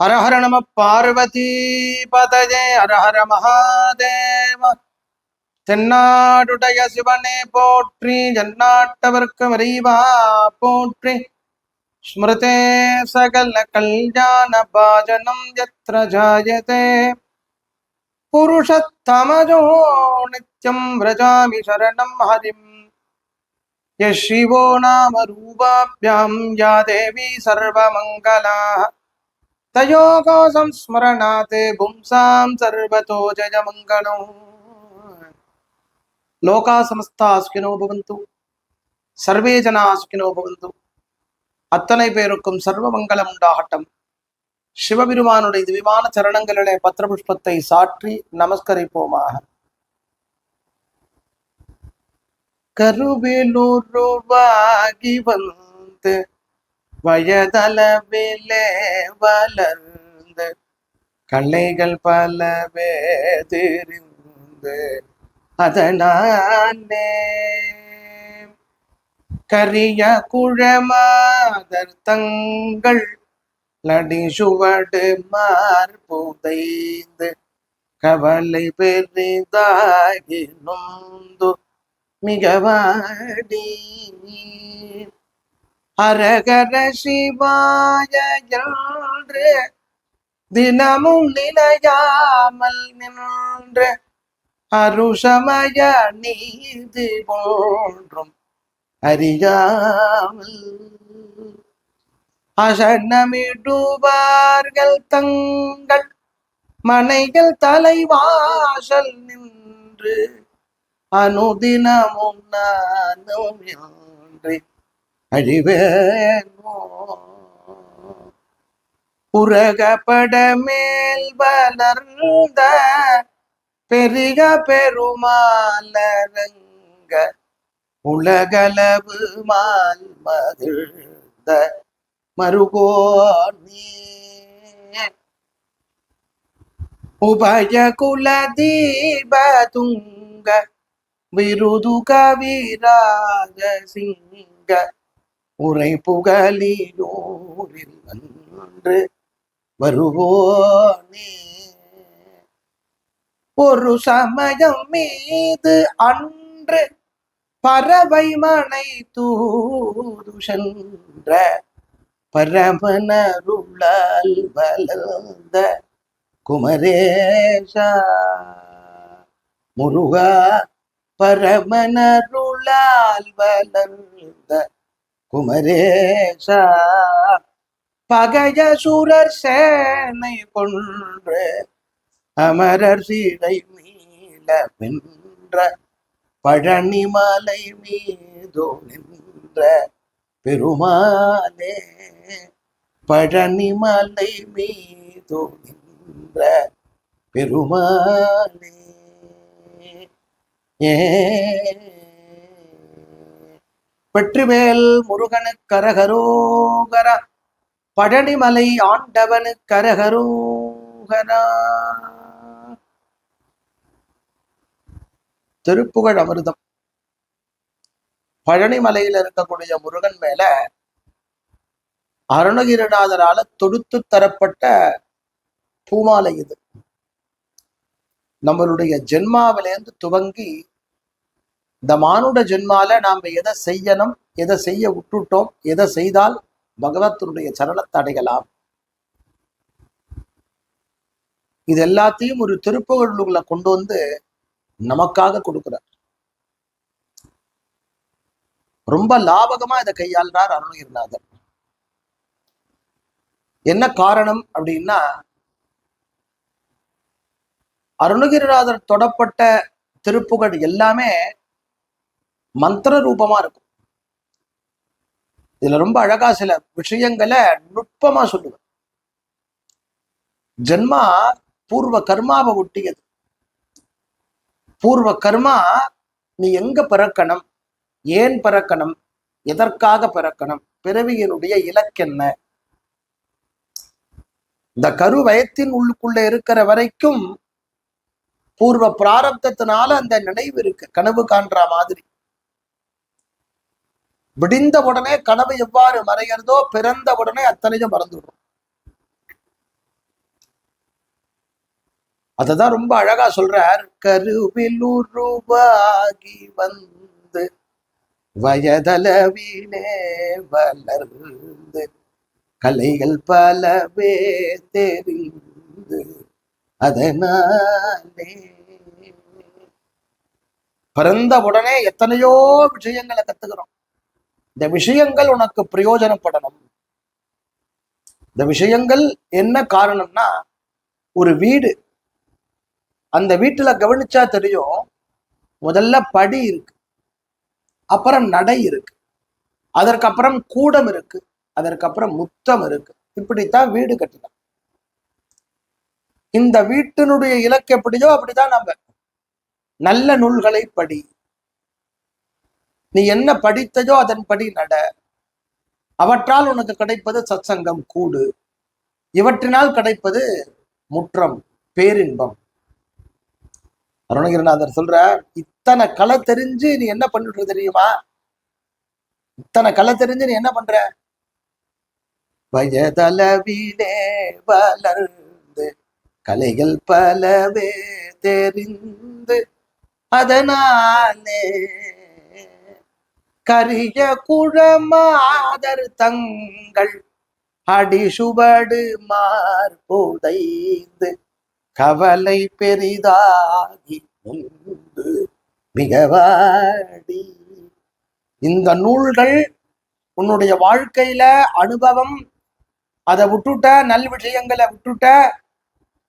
ஹரஹர நம பார்வதி பதஜே ஹரஹர மகாதேவ தென்னாடுடைய சிவனே போற்றி ஜன்னாட்டவர்க்கு விரைவா போற்றி ஸ்மிருதே சகல கல்யாண பாஜனம் எத்திர ஜாயதே புருஷத்தமஜோ நித்யம் விரஜாமி சரணம் ஹரிம் யசிவோ நாம ரூபாபியாம் யா தேவி சர்வமங்கலா தயோகோசம் ஸ்மரணாத் பும்சாம் சர்வதோ ஜெயமங்கலம் லோகா சமஸ்தா சுகினோ பவந்து சர்வே ஜனா சுகினோ பவந்து அத்தனை பேருக்கும் சர்வ மங்களம் உண்டாகட்டும். சிவபெருமானுடைய திவ்யமான சரணங்களிலே பத்திரபுஷ்பத்தை சாற்றி நமஸ்கரிப்போமாக. கருவிலுருவாகி வந்து வயதளவிலே வளர்ந்து கலைகள் பலவே தெரிந்து அதனாலே கரிய குழமாதர் தங்கள் நடி சுவடு மார்புதைந்து கவலை பெரிதாகி நொந்து மிகவாடி அரகர சிவாய என்று தினமும் நிலையாமல் நின்ற அருஷமய நீதி போன்றும் அறியாமல். அசனமிடுவார்கள் தங்கள் மனைகள் தலைவாசல் நின்று அனுதினமும் நானும் என்று அழிவேனோ? உரகப்பட மேல் வளர்ந்த பெரிய பெருமாலரங்க உலகளவு மால் மகிழ்ந்த மறுகோனே உபய குல தீப துங்க விருது கவிராஜ சிங்க உரை புகழியோரில் அன்று வருவோனே. ஒரு சமயம் மீது அன்று பறவை மனை தூது சென்ற பரமனருளால் வளர்ந்த குமரேஷா முருகா பரமனருளால் வளர்ந்த குமரேசா பகைய சூரர் சேனை கொன்று அமரர் சீடை மீள வென்ற பழனிமலை மீதோ நின்ற பெருமானே பழனிமலை மீதோ நின்ற பெருமானே ஏ வெற்றிவேல் முருகனு கரகரோகர. பழனிமலை ஆண்டவனு கரகரோகரா. திருப்புகழ் அமிர்தம். பழனிமலையில் இருக்கக்கூடிய முருகன் மேல அருணகிரிநாதரால தொடுத்து தரப்பட்ட பூமாலை இது. நம்மளுடைய ஜென்மாவிலேருந்து துவங்கி இந்த மானுட ஜென்மால நாம எதை செய்யணும் எதை செய்ய விட்டுட்டோம் எதை செய்தால் பகவத்தினுடைய சரணத்தை அடையலாம். இது எல்லாத்தையும் ஒரு திருப்புகழுக்குள்ள கொண்டு வந்து நமக்காக கொடுக்கிறார். ரொம்ப லாபகமா இதை கையாள்றார் அருணகிரிநாதர். என்ன காரணம் அப்படின்னா அருணகிரிநாதர் தொடப்பட்ட திருப்புகழ் எல்லாமே மந்திர ரூபமா இருக்கும். இதுல ரொம்ப அழகா சில விஷயங்களை நுட்பமா சொல்லுவேன் ஜென்மா பூர்வ கர்மாவை ஒட்டியது. பூர்வ கர்மா நீ எங்க பிறக்கணும் ஏன் பிறக்கணும் எதற்காக பிறக்கணும் பிறவியினுடைய இலக்கென்ன இந்த கரு வயத்தின் உள்ளுக்குள்ள இருக்கிற வரைக்கும் பூர்வ பிராரப்தத்தினால அந்த நினைவு இருக்கு. கனவு காண்ற மாதிரி. விடிந்த உடனே கனவு எவ்வாறு மறைகிறதோ பிறந்த உடனே அத்தனையும் மறந்துடும். அததான் ரொம்ப அழகா சொல்றார். கருவில் உருவாகி வந்து வயதளவிலே வளர்ந்து கலைகள் பலவே தெரிந்து அதனாலே. பிறந்த உடனே எத்தனையோ விஷயங்களை கத்துக்கிறோம். இந்த விஷயங்கள் உனக்கு பிரயோஜனப்படணும். இந்த விஷயங்கள் என்ன காரணம்னா ஒரு வீடு. அந்த வீட்டுல கவனிச்சா தெரியும் முதல்ல படி இருக்கு. அப்புறம் நடை இருக்கு. அதற்கப்புறம் கூடம் இருக்கு. அதற்கப்புறம் முத்தம் இருக்கு. இப்படித்தான் வீடு கட்டினோம். இந்த வீட்டினுடைய இலக்கு எப்படியோ அப்படிதான் நம்ம. நல்ல நூல்களை படி. நீ என்ன படித்ததோ அதன்படி நட. அவற்றால் உனக்கு கிடைப்பது சத்சங்கம் கூடு. இவற்றினால் கிடைப்பது முற்றம் பேரின்பம். அருணகிரிநாதர் சொல்ற இத்தனை கலை தெரிஞ்சு நீ என்ன பண்ணிட்டு தெரியுமா? இத்தனை கலை தெரிஞ்சு நீ என்ன பண்ற? வயதளவிலே வளர்ந்து கலைகள் பலவே தெரிந்து அதனாலே கரிய குழமாதர் தங்கள் அடிசுபடு மார்புதைந்து கவலை பெரிதாகி முன்பு மிகவாடி இந்த நூல்கள் உன்னுடைய வாழ்க்கையில அனுபவம் அதை விட்டுட்ட நல் விஷயங்களை விட்டுட்ட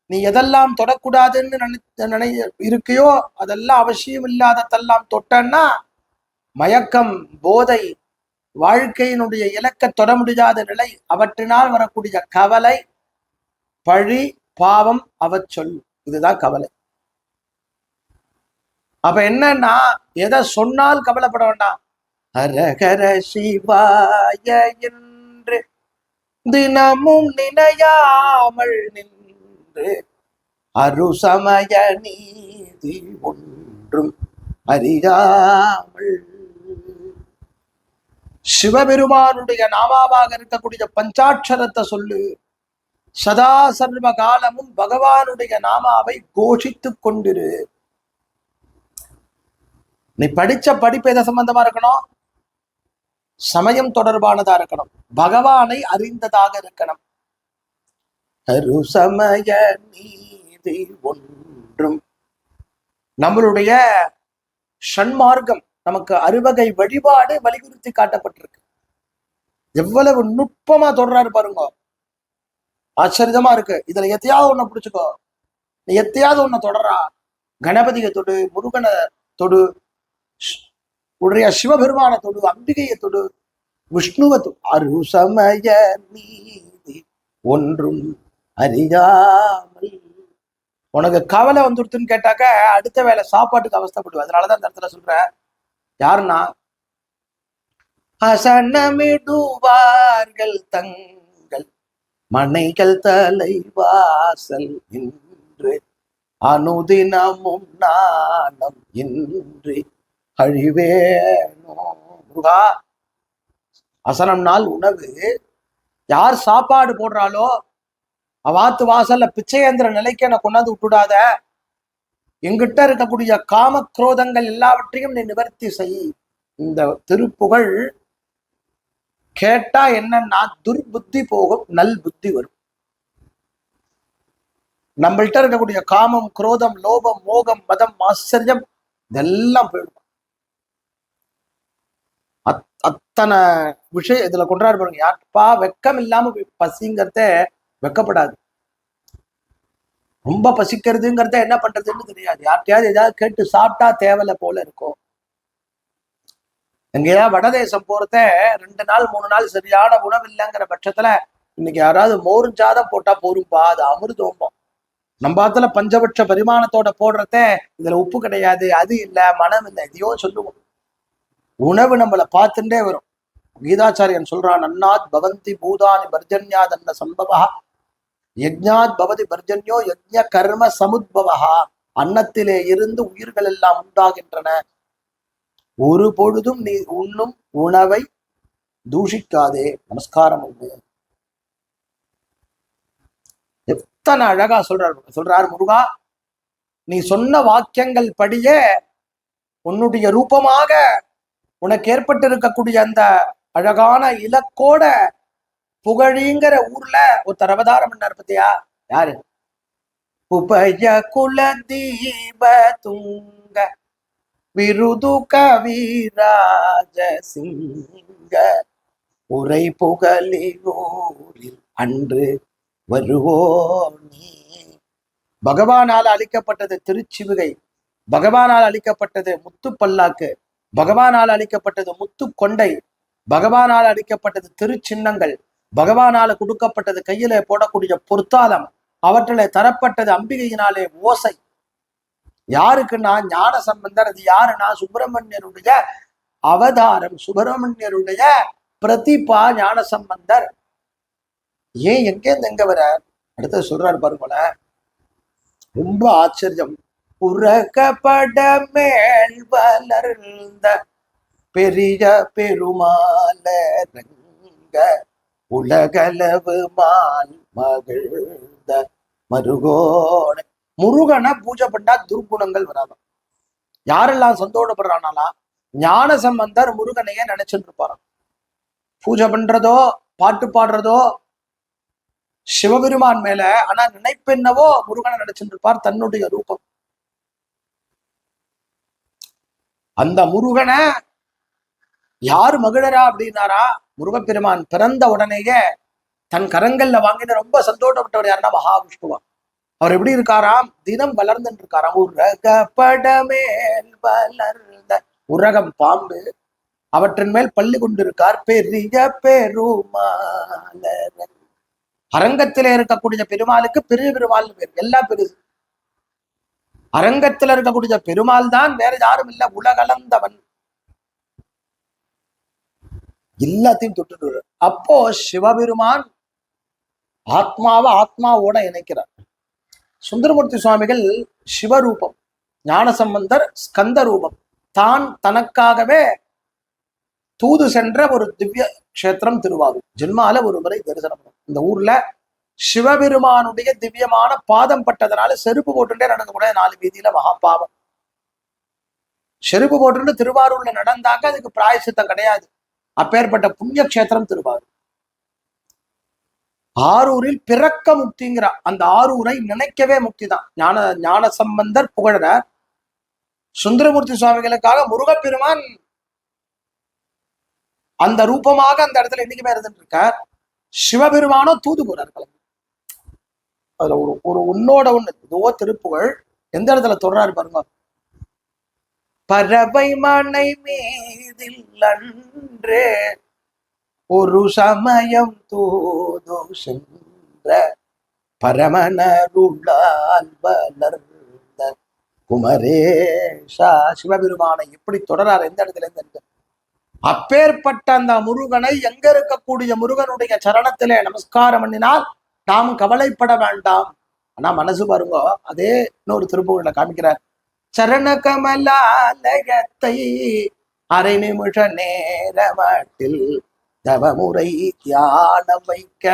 நீ எதெல்லாம் தொடக்கூடாதுன்னு நினை நினை இருக்கையோ அதெல்லாம் அவசியம் இல்லாததெல்லாம் தொட்டன்னா மயக்கம் போதை வாழ்க்கையினுடைய இலக்க தொட முடியாத நிலை அவற்றினால் வரக்கூடிய கவலை பழி பாவம் அவச்சொல் இதுதான் கவலை. அப்ப என்னன்னா எதை சொன்னால் கவலைப்பட வேண்டாம். அரகர சிவாய என்று தினமும் நினையாமல் நின்று அருசமய நீதி ஒன்றும் அறியாமல் சிவபெருமானுடைய நாமாவாக இருக்கக்கூடிய பஞ்சாட்சரத்தை சொல்லு. சதா சர்வ காலமும் பகவானுடைய நாமாவை கோஷித்து கொண்டிரு. நீ படிச்ச படிப்பு எதை சம்பந்தமா இருக்கணும்? சமயம் தொடர்பானதா இருக்கணும். பகவானை அறிந்ததாக இருக்கணும். அருசமய நீதி ஒன்றும். நம்மளுடைய ஷண்மார்க்கம் நமக்கு அறுவகை வழிபாடு வலியுறுத்தி காட்டப்பட்டிருக்கு. எவ்வளவு நுட்பமா தொடராரு பாருங்க. ஆச்சரியமா இருக்கு. இதுல எத்தையாவது ஒண்ணு பிடிச்சுக்கோ. நீ எத்தையாவது ஒண்ணு தொடரா கணபதியை தொடு முருகனை தொடு உடைய சிவபெருமான தொடு அம்பிகையை தொடு விஷ்ணுவை தொடு அரு சமய நீதி ஒன்றும் அறியாமல். உனக்கு கவலை வந்துருத்துன்னு கேட்டாக்க அடுத்த வேலை சாப்பாட்டுக்கு அவஸ்தப்படுவேன். அதனாலதான் இந்த இடத்துல சொல்றேன். யாருன்னா? அசனமிடுவார்கள் தங்கள் மனைகள் தலைவாசல் இன்று. அனுதினமும் நாணம் இன்றி. அழிவேனோ முருகா. அசனம் நாள் உணவு. யார் சாப்பாடு போடுறாளோ அவாத்து வாசல்ல பிச்சையந்திர நிலைக்கு என்ன கொண்டாந்து விட்டுடாத. எங்கிட்ட இருக்கக்கூடிய காம குரோதங்கள் எல்லாவற்றையும் நீ நிவர்த்தி செய். இந்த திருப்புகழ் கேட்டா என்னன்னா துர்புத்தி போகும் நல் புத்தி வரும். நம்மள்கிட்ட இருக்கக்கூடிய காமம் குரோதம் லோபம் மோகம் மதம் ஆச்சரியம் இதெல்லாம் போயிடும். அத்- அத்தனை விஷயம் இதுல கொண்டாடு பாருங்க யாருப்பா வெக்கம் இல்லாம பசிங்கிறத வெக்கப்படாது. ரொம்ப பசிக்கிறதுங்கிறத என்ன பண்றதுன்னு தெரியாது யார்கிட்டயாவது ஏதாவது கேட்டு சாப்பிட்டா தேவலை போல இருக்கும். எங்கேயாவது வடதேசம் போறத ரெண்டு நாள் மூணு நாள் சரியான உணவு இல்லைங்கிற பட்சத்துல இன்னைக்கு யாராவது மோரும் சாதம் போட்டா போரும்பா? அது அமிர்தோம்பம். நம்ம ஆத்துல பஞ்சபட்ச பரிமாணத்தோட போடுறத இதுல உப்பு கிடையாது அது இல்ல மனம் இல்லை எதையோ சொல்லுவோம். உணவு நம்மளை பார்த்துட்டே வரும். கீதாச்சாரியன் சொல்றான் அன்னாத் பவந்தி பூதானி பர்ஜன்யாத் அன்ன சம்பவா யஜ்ஞாத் பவதி பர்ஜன்யோ யஜ்ஞ கர்ம சமுத்பவா அன்னத்திலே இருந்து உயிர்கள் எல்லாம் உண்டாகின்றன. ஒரு பொழுதும் நீ உண்ணும் உணவை தூஷிக்காதே. நமஸ்காரம் உண்டு. எத்தனை அழகா சொல்றார் சொல்றார் முருகா. நீ சொன்ன வாக்கியங்கள் படியே உன்னுடைய ரூபமாக உனக்கு ஏற்பட்டு இருக்கக்கூடிய அந்த அழகான இலக்கோட புகழிங்கிற ஊர்ல ஒருத்தர் அவதாரம் பண்ணார் பத்தியா? யாரு? உபய குல தீப துங்க விருது கவிராஜ சிங்க உரை புகழியூரில் அன்று வருவோ நீ பகவானால் அளிக்கப்பட்டது திருச்சிவுகை. பகவானால் அளிக்கப்பட்டது முத்து பல்லாக்கு பகவானால் அளிக்கப்பட்டது முத்து கொண்டை பகவானால் அளிக்கப்பட்டது திருச்சின்னங்கள். பகவானால கொடுக்கப்பட்டது கையில போடக்கூடிய பொருத்தாதம் அவற்றிலே தரப்பட்டது அம்பிகையினாலே ஓசை. யாருக்குன்னா ஞான சம்பந்தர் அது யாருன்னா சுப்பிரமணியருடைய அவதாரம் சுப்பிரமணியருடைய பிரதிபா ஞான சம்பந்தர். ஏன் எங்கேருந்து எங்க வர அடுத்து சொல்றாரு பாருங்கள ரொம்ப ஆச்சரியம். உறக்கப்பட மேல் வளர்ந்த பெரிய பெருமாளரங்க உலகளவு மால் மகிழ்ந்த மருகோண முருகனை பூஜை பண்ணா துர்குணங்கள் வராதாம் யாரெல்லாம் சந்தோஷப்படுறானாலாம் ஞான சம்பந்தர் முருகனையே நினைச்சுட்டு இருப்பாராம் பூஜை பண்றதோ பாட்டு பாடுறதோ சிவபெருமான் மேல ஆனா நினைப்பென்னவோ முருகனை நினைச்சுட்டு இருப்பார் தன்னுடைய ரூபம். அந்த முருகனை யார் மகிழரா அப்படின்னாரா முருகப்பெருமான் பிறந்த உடனேயே தன் கரங்கள்ல வாங்கின ரொம்ப சந்தோஷப்பட்டவர் யாருன்னா மகாவிஷ்ணுவா அவர் எப்படி இருக்காராம்? தினம் வளர்ந்துட்டு இருக்காராம் உரகப்படமேல் வளர்ந்த உரகம் பாம்பு. அவற்றின் மேல் பள்ளி கொண்டிருக்கார். பெரிய பெருமாளர் அரங்கத்திலே இருக்கக்கூடிய பெருமாளுக்கு பெரிய பெருமாள் பேர். எல்லாம் பெருசு. அரங்கத்துல இருக்கக்கூடிய பெருமாள் தான் வேற யாரும் இல்லை. உலகளந்தவன். எல்லாத்தையும் தொட்டுட்டு அப்போ சிவபெருமான் ஆத்மாவை ஆத்மாவோட இணைக்கிறார். சுந்தரமூர்த்தி சுவாமிகள் சிவரூபம் ஞானசம்பந்தர் ஸ்கந்த ரூபம் தான் தனக்காகவே தூது சென்ற ஒரு திவ்ய கஷேத்திரம் திருவாரூர். ஜென்மால ஒரு முறை தரிசனம் இந்த ஊர்ல சிவபெருமானுடைய திவ்யமான பாதம் பட்டதனால செருப்பு போட்டுட்டே நடக்கக்கூடிய நாலு வீதியில மகா பாவம் செருப்பு போட்டுட்டு திருவாரூர்ல நடந்தாங்க அதுக்கு பிராயசித்தம் கிடையாது. அப்பேற்பட்ட புண்ணிய கஷேத்திரம் திருவாரூர். ஆரூரில் பிறக்க முக்திங்கிற அந்த ஆரூரை நினைக்கவே முக்தி தான் ஞான ஞான சம்பந்தர் புகழற சுந்தரமூர்த்தி சுவாமிகளுக்காக முருகப்பெருமான் அந்த ரூபமாக அந்த இடத்துல என்னைக்குமே இருந்துட்டு இருக்கார் சிவபெருமானோ தூது போறார் கிளம்பி அதுல ஒரு ஒரு உன்னோட ஒண்ணு இதுவோ திருப்புகழ். எந்த இடத்துல தொடராரு பாருங்க. பறவை மனை மீதில் அன்று ஒரு சமயம் தூதோ சென்ற பரமனருளால் வளர்ந்த குமரேஷா சிவபெருமானை எப்படி தொடரார்? எந்த இடத்துல இருந்து இருக்கு? அப்பேற்பட்ட அந்த முருகனை எங்க இருக்கக்கூடிய முருகனுடைய சரணத்திலே நமஸ்காரம் பண்ணினால் நாம் கவலைப்பட வேண்டாம். ஆனா மனசு பாருங்க அதே இன்னொரு திருப்புகள்ல காமிக்கிறார். சரணகமலாலயத்தை அரை நிமிஷ நேரமட்டில் தவமுறை தியானம் வைக்க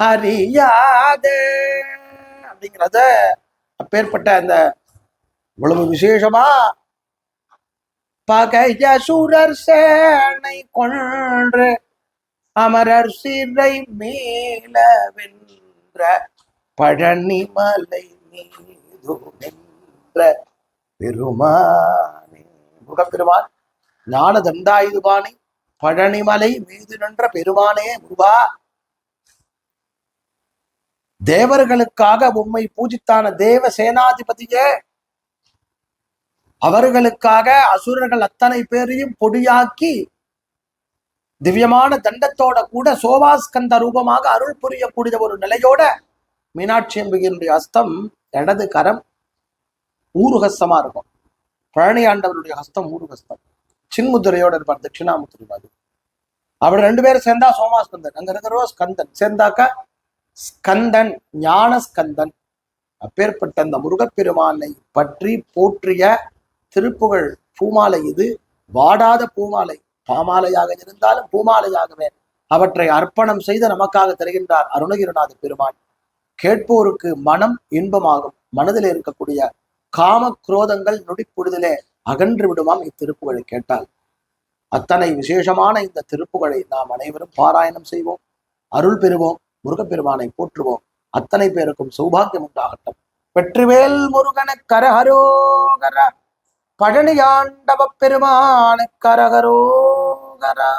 அறியாத. அப்படிங்கிறத அப்பேற்பட்ட அந்த இவ்வளவு விசேஷமா பகைய சுரர் சேனை கொன்று அமரர் சிறை மேல வென்ற பழனிமலை மீது நின்ற பெருமானே. முகப்பெருமான் ஞான தண்டாயுதபாணி பழனிமலை மீது நின்ற பெருமானே முருகா. தேவர்களுக்காக உம்மை பூஜித்தான தேவ சேனாதிபதியே. அவர்களுக்காக அசுரர்கள் அத்தனை பேரையும் பொடியாக்கி திவ்யமான தண்டத்தோட கூட சோபாஸ்கந்த ரூபமாக அருள் புரியக்கூடிய ஒரு நிலையோட மீனாட்சி அம்பிகையினுடைய அஸ்தம் இடது கரம் ஊருஹஸ்தமா இருக்கும். பழனி ஆண்டவருடைய ஹஸ்தம் ஊருகஸ்தம் சின்முத்திரையோட இருப்பார் தட்சிணாமுத்திரி பாதி அவர் ரெண்டு பேரும் சேர்ந்தா சோமாஸ்கந்தன் அங்க இருக்கிறவோ ஸ்கந்தன். சேர்ந்தாக்கா ஸ்கந்தன் ஞான ஸ்கந்தன் அப்பேற்பட்ட அந்த முருகப்பெருமானை பற்றி போற்றிய திருப்புகழ் பூமாலை இது. வாடாத பூமாலை பாமாலையாக இருந்தாலும் பூமாலையாகவே அவற்றை அர்ப்பணம் செய்து நமக்காக தருகின்றார் அருணகிரிநாத பெருமான். கேட்போருக்கு மனம் இன்பமாகும். மனதில் இருக்கக்கூடிய காம குரோதங்கள் நொடிப்பொழுதிலே அகன்று விடுமாம் இத்திருப்புகளை கேட்டால். அத்தனை விசேஷமான இந்த திருப்புகளை நாம் அனைவரும் பாராயணம் செய்வோம் அருள் பெறுவோம் முருகப்பெருமானை போற்றுவோம். அத்தனை பேருக்கும் சௌபாகியம் உண்டாகட்டும். வெற்றிவேல் முருகன கரஹரோகர பழனியாண்டவ பெருமான கரகரோகரா